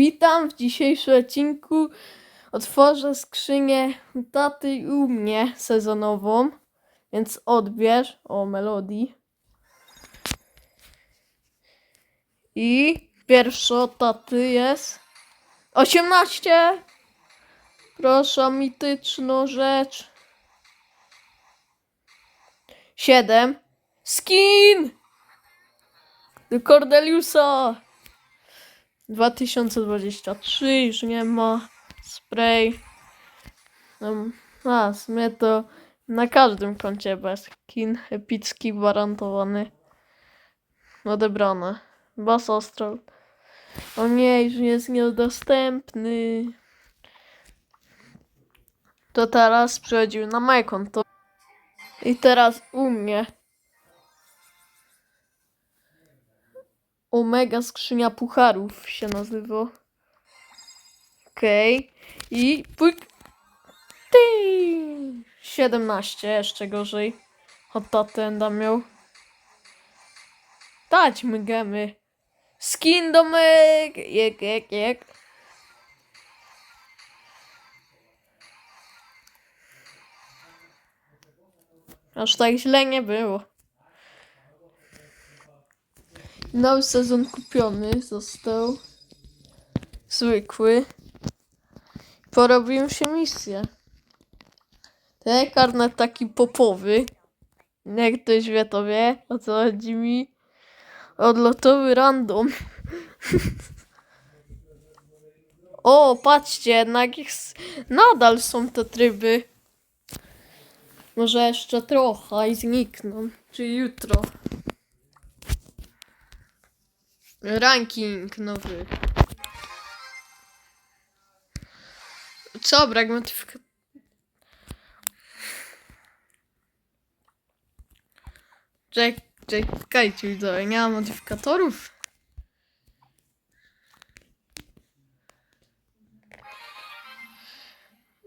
Witam w dzisiejszym odcinku. Otworzę skrzynię taty u mnie sezonową, więc odbierz o melodii. I pierwsza od taty jest 18. Proszę, mityczną rzecz. 7. Skin! Cordeliusa! 2023 już nie ma. Spray. Um, a, w sumie to na każdym koncie bez skin epicki gwarantowany. Odebrane. Bass Astral. O nie, już jest niedostępny. To teraz przechodził na moje konto. I teraz u mnie. Omega skrzynia pucharów się nazywa. Okej. I pyk. Ty! 17, jeszcze gorzej. Od tatenda miał. Dać my gemy. Skin domek! Jek, jek, jek. Aż tak źle nie było. Nowy sezon kupiony został. Zwykły. Porobiłem się misję. Ten karnet taki popowy. Jak ktoś wie, to wie, o co chodzi mi. Odlotowy random. o, patrzcie, jednak ich nadal są te tryby. Może jeszcze trochę i znikną. Czy jutro. Ranking nowy. Co, brak modyfikacji? Czek, czekajcie, widzowie, nie ma modyfikatorów.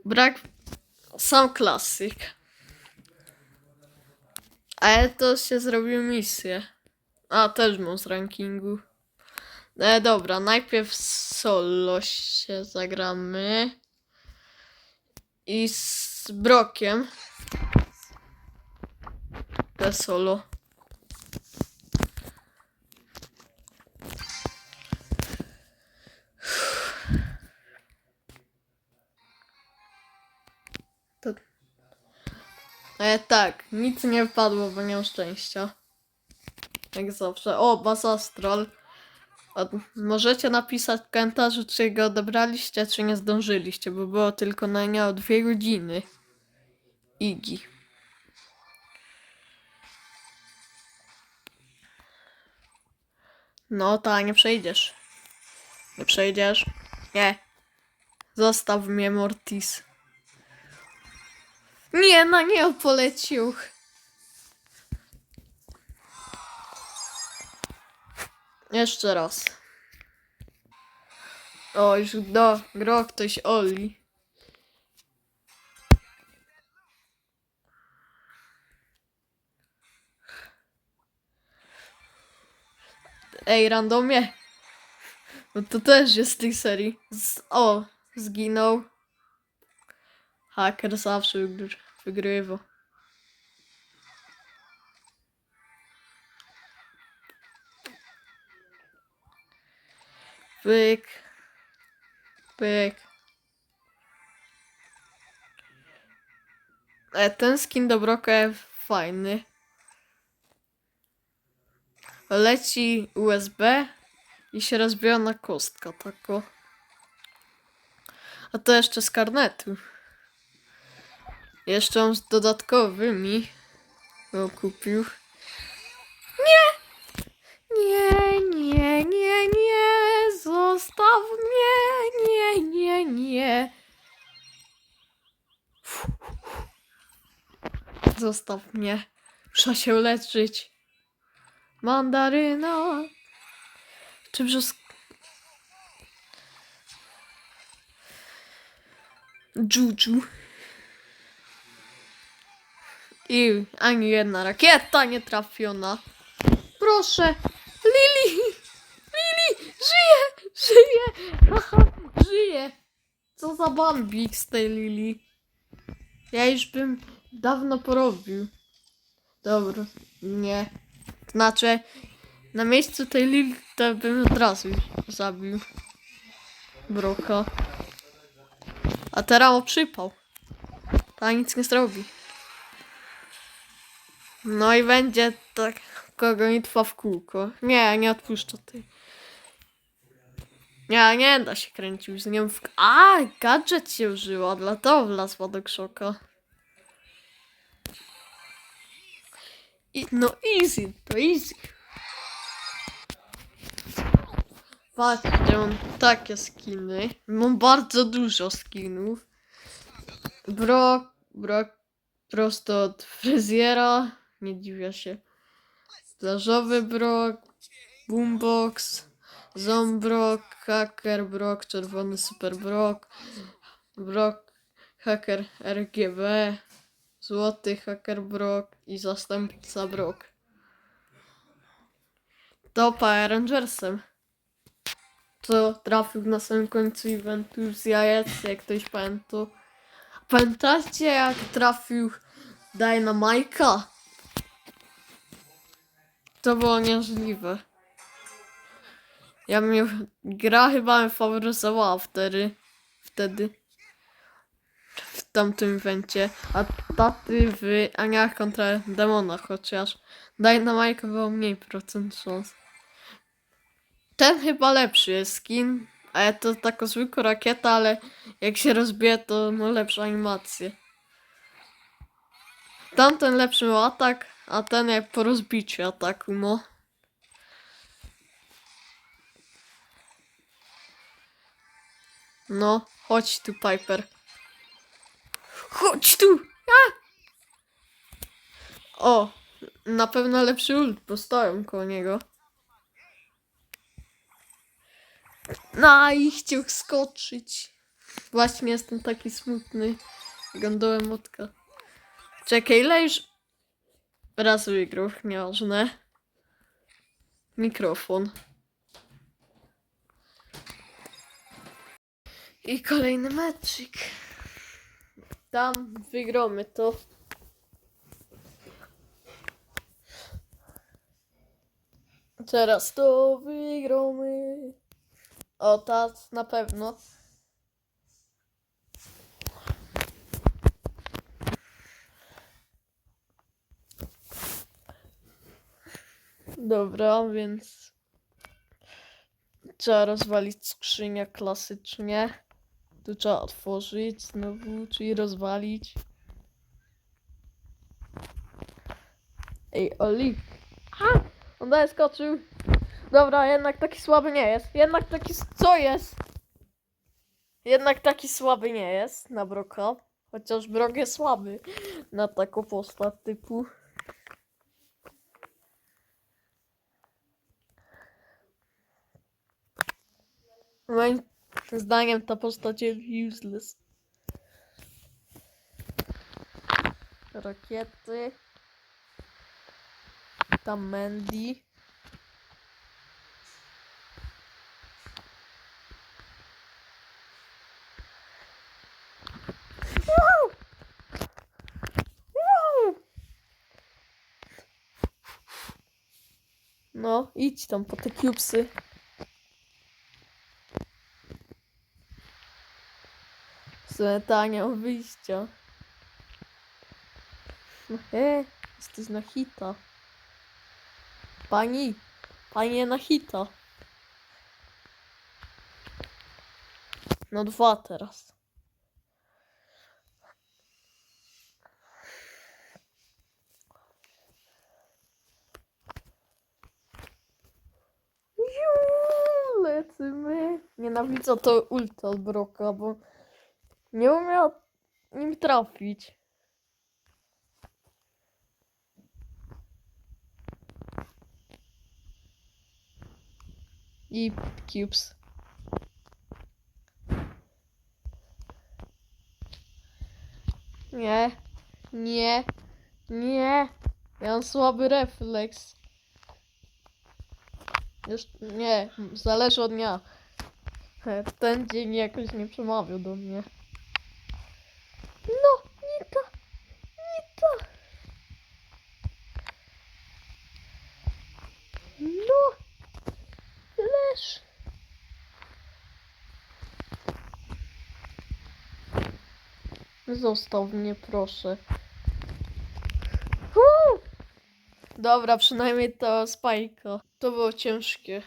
Brak sam klasyk. Ale to się zrobił misję. A, też mam z rankingu. E, dobra, najpierw solo się zagramy. I z Brokiem. Te solo. To... E, tak, nic nie wpadło, bo nie mam szczęścia. Jak zawsze. O, Bas Astral. Możecie napisać w komentarzu, czy go odebraliście, czy nie zdążyliście, bo było tylko na nie o dwie godziny. Igi. No, ta, nie przejdziesz. Nie przejdziesz. Nie. Zostaw mnie, Mortis. Nie, na nie polecił. Jeszcze raz. O, już do gro ktoś Oli. Ej, randomie. No to też jest z tej serii. Z, o, zginął. Haker zawsze wygr- wygrywa. Pyk. Pyk. E, ten skin do fajny. Leci USB i się rozbija na kostka tako. A to jeszcze z karnetu. Jeszcze on z dodatkowymi go kupił. Zostaw mnie, muszę się leczyć. Mandaryna. Czy brzosk... Juju. I ani jedna rakieta nie trafiona. Proszę. Lili! Lili! Żyje! Żyje! Haha, żyje! Co za bambik z tej Lili. Ja już bym dawno porobił. Dobra, nie. Znaczy, na miejscu tej Lili to bym od razu zabił. Broka. A teraz o przypał. Ta nic nie zrobi. No i będzie tak gonitwa w kółko. Nie, nie odpuszczę tej. Nie, nie da się kręcił z nią w... A, gadżet się użyła, dlatego wlazła do krzoka. I, no easy, to easy. Patrzcie, mam takie skiny. Mam bardzo dużo skinów. Brok, brok prosto od fryzjera. Nie dziwię się. Plażowy brok, boombox, zombrok, hacker brok, czerwony super brok, brok, hacker RGB, złoty hacker brok i zastępca brok. To Power Rangersem. To trafił na samym końcu eventu z jajec, jak ktoś pamięta. Pamiętacie jak trafił Dynamike'a? To było niemożliwe. Ja mnie gra chyba faworyzowała wtedy. Wtedy. Tamtym evencie. A taty w Aniach kontra Demonach, chociaż Dynamite było mniej procent szans. Ten chyba lepszy jest skin. A ja to taka zwykła rakieta, ale jak się rozbije, to ma lepsze animacje. Tamten lepszy ma atak, a ten jak po rozbiciu ataku, no. No, chodź tu, Piper. Chodź tu! A! O, na pewno lepszy ult, bo stoją koło niego. No i chciał skoczyć. Właśnie jestem taki smutny. Gondolę motka. Czekaj, ile już raz wygrał, nieważne. Mikrofon. I kolejny meczyk. Tam wygramy to. Teraz to wygramy. O, tak, na pewno. Dobra, więc trzeba rozwalić skrzynię klasycznie. Tu trzeba otworzyć znowu, czyli rozwalić. Ej, Oli. A! On daje skoczył. Dobra, jednak taki słaby nie jest. Jednak taki... Co jest? Jednak taki słaby nie jest na Broka. Chociaż Brok jest słaby na taką postać typu. Moim zdaniem ta postać jest useless. Rakiety. Tam Mandy. No, idź tam po te cubesy. Zletania wyjścia. No he, jesteś na hita. Pani, panie na hita. No dwa teraz. Juuu, Lecimy. Nienawidzę to ulta od Broka, bo nie umiem nim trafić. I cubes. Nie, nie, nie. Ja mam słaby refleks. Już nie, zależy od dnia. Ten dzień jakoś nie przemawiał do mnie. No, Nita! Nita! No! Leż! Zostaw mnie, proszę. Uuu! Dobra, przynajmniej to spajka. To było ciężkie.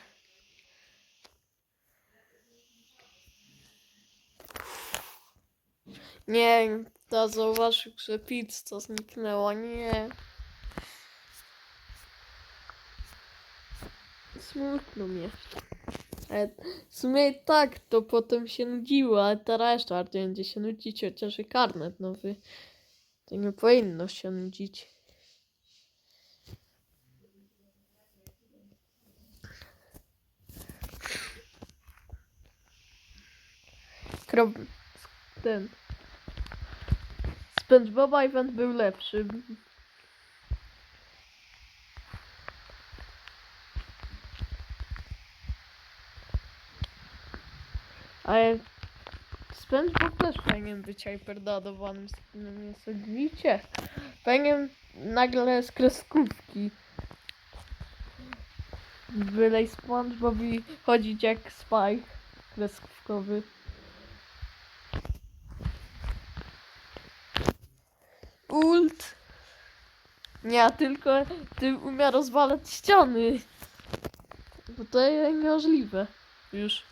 Nie, ta zauważył, że pizza zniknęła. Nie. Smutno mnie. Ale w sumie tak to potem się nudziło, ale ta reszta będzie się nudzić, chociaż i karnet nowy. To nie powinno się nudzić. Krop... Ten... SpongeBoba event był lepszy. Ale SpongeBob też powinien być hyperdadowanym skinem, nie sądzicie? Powinien nagle z kreskówki byle SpongeBobi chodzić jak Spike kreskówkowy. Ult! Nie, tylko ty umie rozwalać ściany. Bo to jest niemożliwe. Już.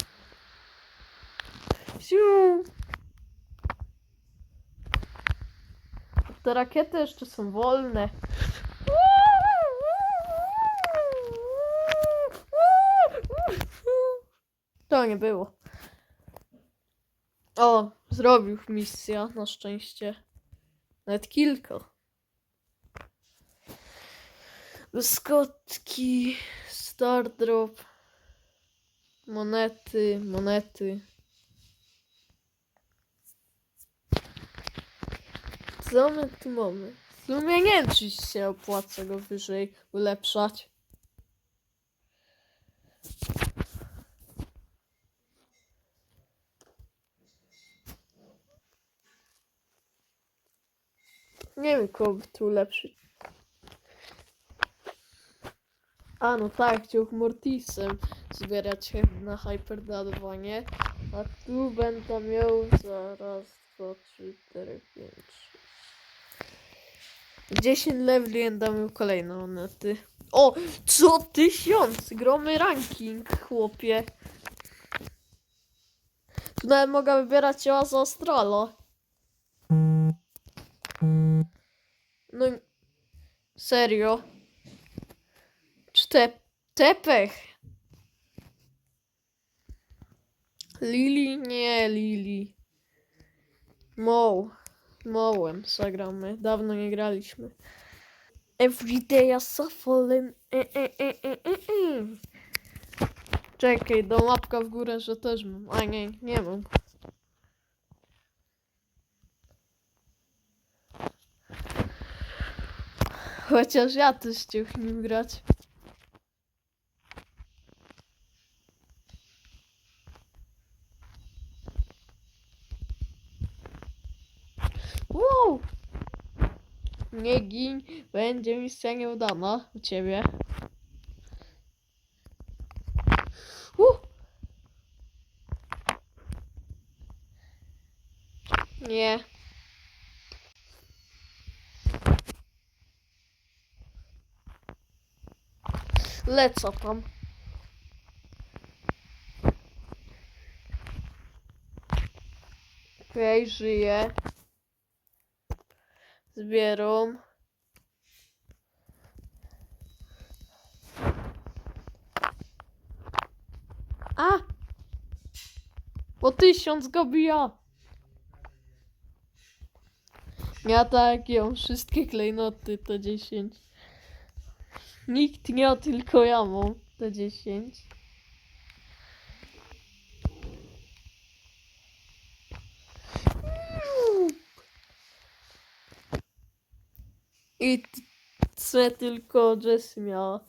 Siu! Te rakiety jeszcze są wolne. To nie było. O, zrobił misja, na szczęście. Nawet kilka. Błyskotki, Stardrop, monety, monety. Co my tu mamy? W sumie nie wiem, czy się opłaca go wyżej ulepszać. Nie wiem, kogo tu ulepszyć. A no tak, chciał Mortisem zbierać na hyperdadowanie. A tu będę miał zaraz 2, 3, 4, 5, 6. 10 leveli będę miał kolejne monety. O! Co tysiąc! Gromy ranking, chłopie. Tu nawet mogę wybierać ciała z Astrala. No serio? Czy te tepech? Lili? Nie, Lili. Moł. Mołem zagramy. Dawno nie graliśmy. Everyday I suffer. E, e, e, e, e, e. Czekaj, do łapka w górę, że też mam. A nie, nie mam. Chociaż ja też chciał nim grać. Wow! Nie gin, będzie misja nieudana u ciebie. Uh! Nie. Lecę tam. Okej, okay, żyję. Zbieram. A! Po tysiąc go bija. Ja tak, ją wszystkie klejnoty to 10. Nikt nie, tylko ja mam te 10. I co tylko Jessie miała.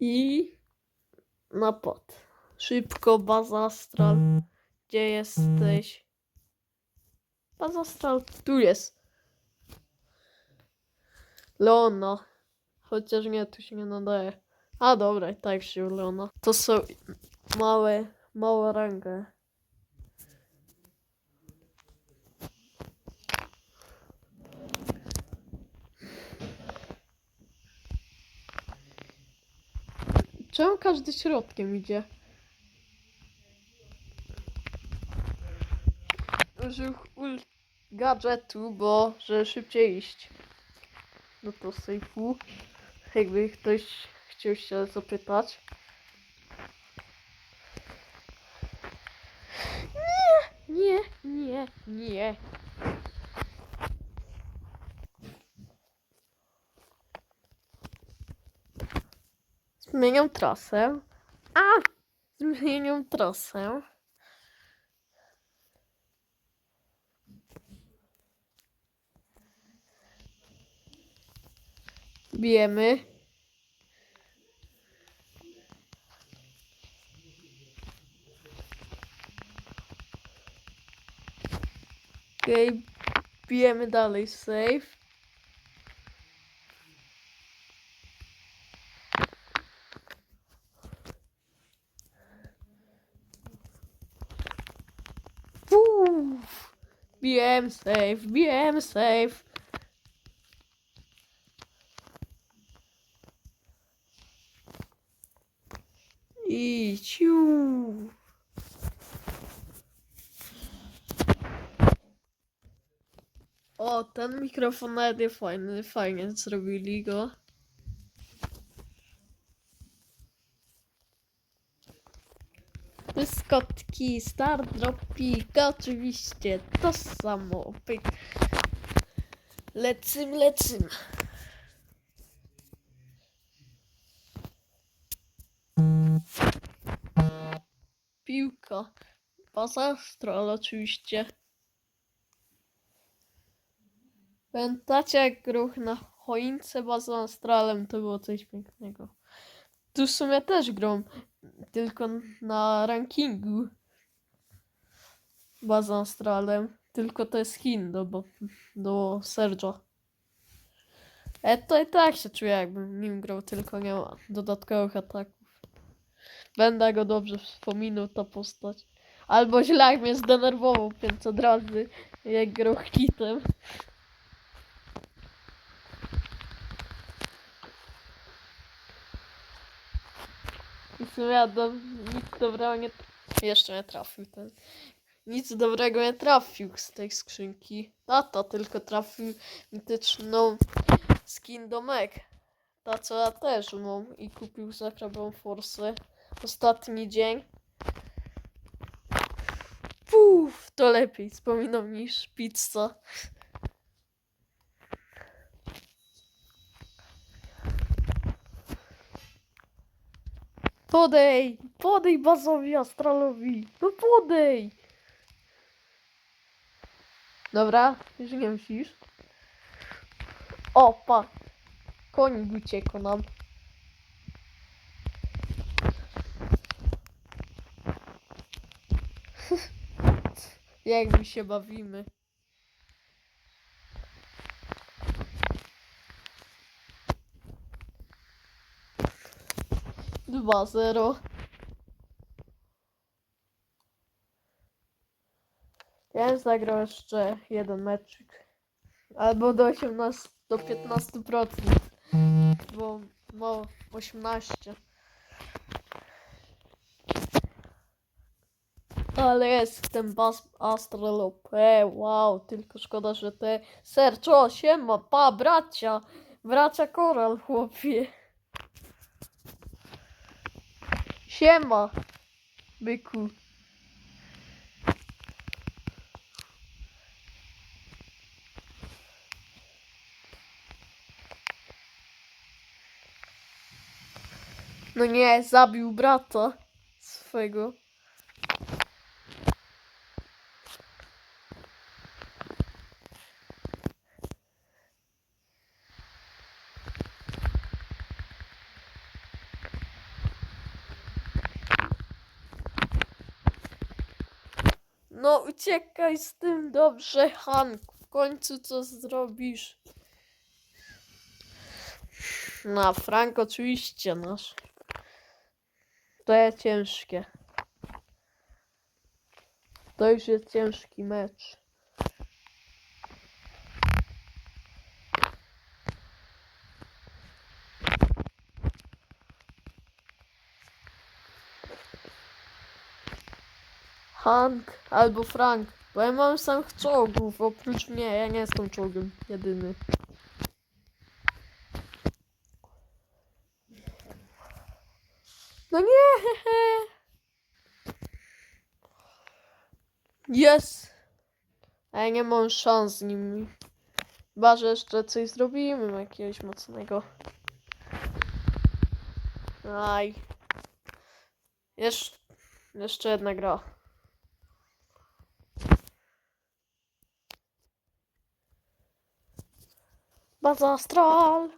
I na pot. Szybko, baza astral. Gdzie jesteś? Baza astral, tu jest. Leona. Chociaż nie, tu się nie nadaje. A dobra, tak się Leona. To są małe małe rangę. Czemu każdy środkiem idzie? Użył gadżetu, bo żeby szybciej iść. No to sejfu. Jakby ktoś chciał się zapytać. Nie, nie, nie. Zmieniam trasę. A! Zmieniam trasę. Bijemy. Okej, bijemy dalej save. Uff, bijemy save, bijemy save. Mikrofon nawet jest fajny, fajnie zrobili go. Dyskotki, Star Dropik, oczywiście to samo. Pyk. Lecym, lecym. Piłka. Astral oczywiście. Pamiętacie jak ruch na choince bazą astralem to było coś pięknego. Tu w sumie też grą, tylko na rankingu bazą astralem. Tylko to jest skin do, bo- do Sergio. E to i tak się czuję jakbym nim grał, tylko nie ma dodatkowych ataków. Będę go dobrze wspominał, ta postać. Albo źle jak mnie zdenerwował 500 razy, jak grał hitem. W do, nic dobrego nie... Jeszcze nie trafił ten. Nic dobrego nie trafił z tej skrzynki. Tata tylko trafił mityczną skin do Meg. Ta co ja też mam i kupił za hrabą forsę. Ostatni dzień. Puf, to lepiej wspominam niż pizza. Podej! Podej bazowi astralowi! No podej! Dobra, już nie musisz. Opa! Konik uciekł nam. Jak my się bawimy. Dwa zero. Ja zagrał jeszcze jeden meczyk. Albo do 18, do 15%. Bo no 18. Ale jest ten bas Astral OP, wow, tylko szkoda, że te serczo, siema, pa, bracia, bracia koral, chłopie. Siema, byku. No nie, zabił brata swego. Uciekaj z tym dobrze, Hank. W końcu co zrobisz? No, Frank oczywiście nasz. To jest ciężkie. To już jest ciężki mecz. Hank albo Frank, bo ja mam samych czołgów, oprócz mnie, ja nie jestem czołgiem jedyny. No nie! Jest! A ja nie mam szans z nimi. Chyba, że jeszcze coś zrobimy jakiegoś mocnego. Aj. Jesz jeszcze jedna gra. Baza Astral!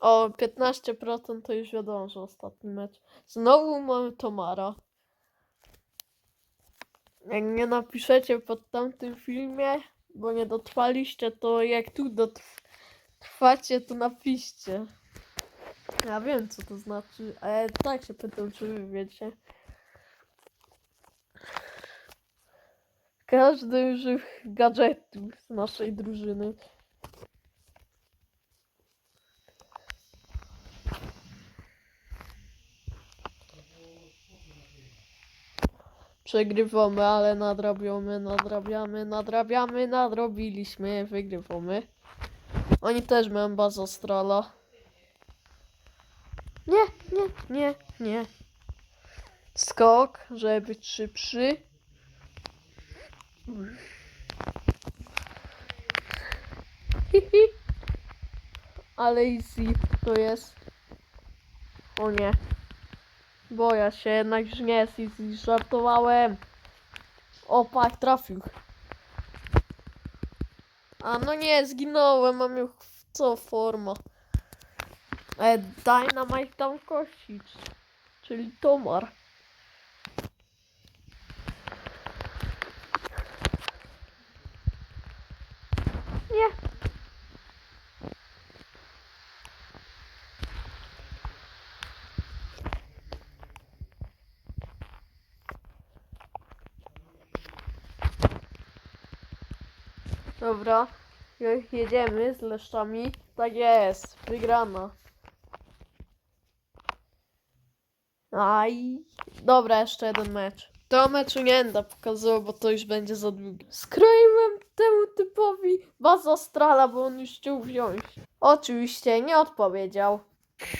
O, 15% to już wiadomo, że ostatni mecz. Znowu mamy Tomara. Jak nie napiszecie pod tamtym filmie, bo nie dotrwaliście, to jak tu dotrwacie, to napiszcie. Ja wiem, co to znaczy, ale tak się pytam, czy wy wiecie. Każdy użył gadżetu z naszej drużyny. Przegrywamy, ale nadrabiamy, nadrabiamy, nadrabiamy, nadrobiliśmy, wygrywamy. Oni też mają bazę Astrala. Nie, nie, nie, nie. Skok, żeby być szybszy. Ale easy to jest. O nie. Boję się, jednak już nie żartowałem. O, pak, trafił. A no nie, zginąłem, mam już co forma. E, Dynamite tam kosić. Czyli Tomar. Nie. Dobra, je- jedziemy z leszczami. Tak jest, wygrana. Aj, dobra, jeszcze jeden mecz. To meczu nie będę pokazywał, bo to już będzie za długie. Skroiłem temu typowi bazę Strala, bo on już chciał wziąć. Oczywiście nie odpowiedział.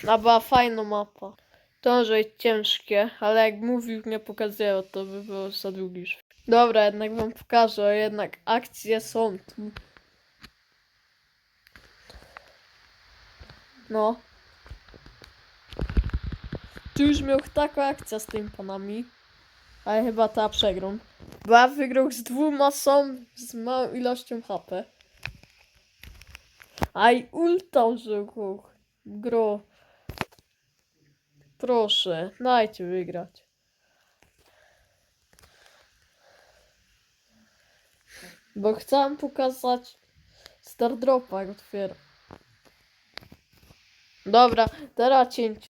A była fajna mapa. To może ciężkie, ale jak mówił, nie pokazywał, to by było za długi. Dobra, jednak wam pokażę, jednak akcje są tu. No. Tu już miał taką akcję z tymi panami. Ale chyba ta przegrą. Bo ja wygrał z dwoma są z małą ilością HP. Aj, ulta użył. Gro. Proszę, dajcie wygrać. Bo chcę pokazać Stardropa jak otwiera. Dobra, teraz cięcie.